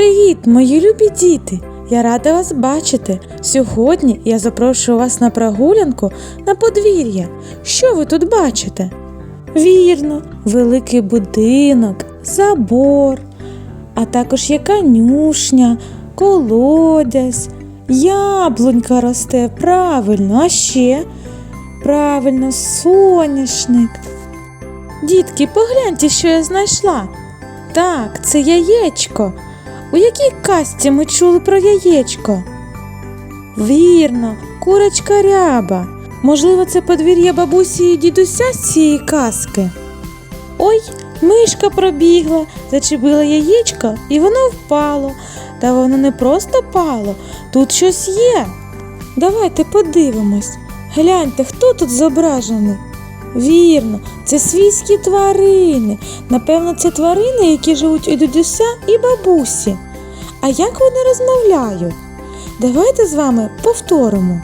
Привіт, мої любі діти! Я рада вас бачити. Сьогодні я запрошую вас на прогулянку на подвір'я. Що ви тут бачите? Вірно, великий будинок, забор, а також є конюшня, колодязь, яблунька росте, правильно, а ще правильно, соняшник. Дітки, погляньте, що я знайшла. Так, це яєчко. У якій казці ми чули про яєчко? Вірно, курочка ряба. Можливо, це подвір'я бабусі і дідуся з цієї казки. Ой, мишка пробігла, зачепила яєчко, і воно впало. Та воно не просто пало, тут щось є. Давайте подивимось. Гляньте, хто тут зображений. Вірно, це свійські тварини. Напевно, це тварини, які живуть у дідуся і бабусі. А як вони розмовляють? Давайте з вами повторимо.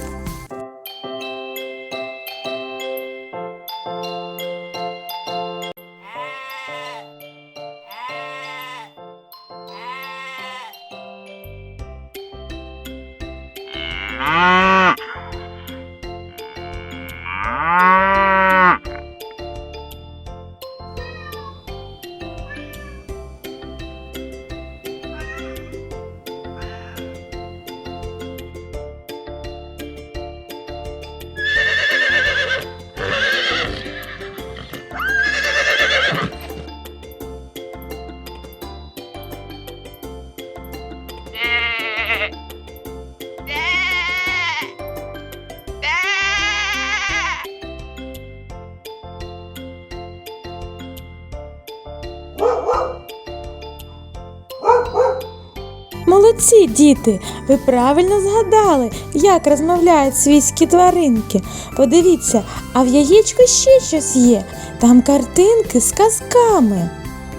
Молодці, діти! Ви правильно згадали, як розмовляють свійські тваринки. Подивіться, а в яєчку ще щось є. Там картинки з казками.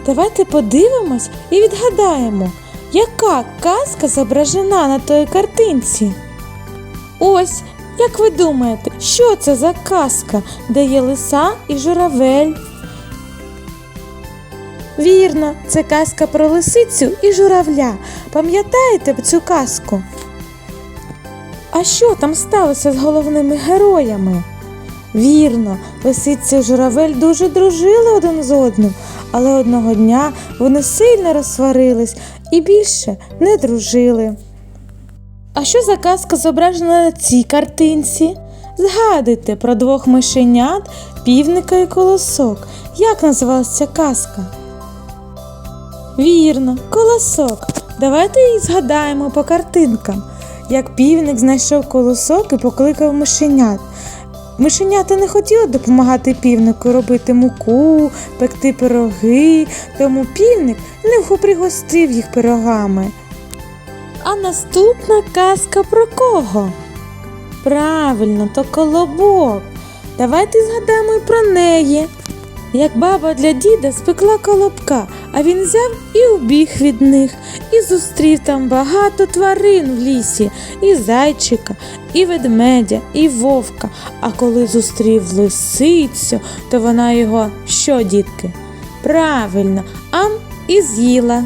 Давайте подивимось і відгадаємо, яка казка зображена на той картинці. Ось, як ви думаєте, що це за казка, де є лиса і журавель? Вірно, це казка про лисицю і журавля. Пам'ятаєте б цю казку? А що там сталося з головними героями? Вірно, лисиця і журавель дуже дружили один з одним, але одного дня вони сильно розсварились і більше не дружили. А що за казка зображена на цій картинці? Згадуйте про двох мишенят, півника і колосок. Як називалася ця казка? Вірно, колосок. Давайте її згадаємо по картинкам. Як півник знайшов колосок і покликав мишенят. Мишенята не хотіли допомагати півнику робити муку, пекти пироги, тому півник не пригостив їх пирогами. А наступна казка про кого? Правильно, то колобок. Давайте згадаємо і про неї. Як баба для діда спекла колобка, а він взяв і убіг від них, і зустрів там багато тварин в лісі, і зайчика, і ведмедя, і вовка. А коли зустрів лисицю, то вона його що, дітки? Правильно, ам і з'їла.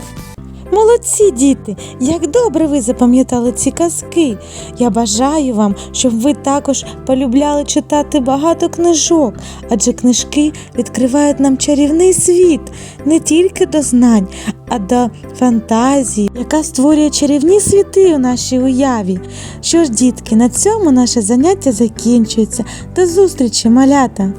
Молодці діти, як добре ви запам'ятали ці казки. Я бажаю вам, щоб ви також полюбляли читати багато книжок, адже книжки відкривають нам чарівний світ не тільки до знань, а до фантазії, яка створює чарівні світи у нашій уяві. Що ж, дітки, на цьому наше заняття закінчується. До зустрічі, малята!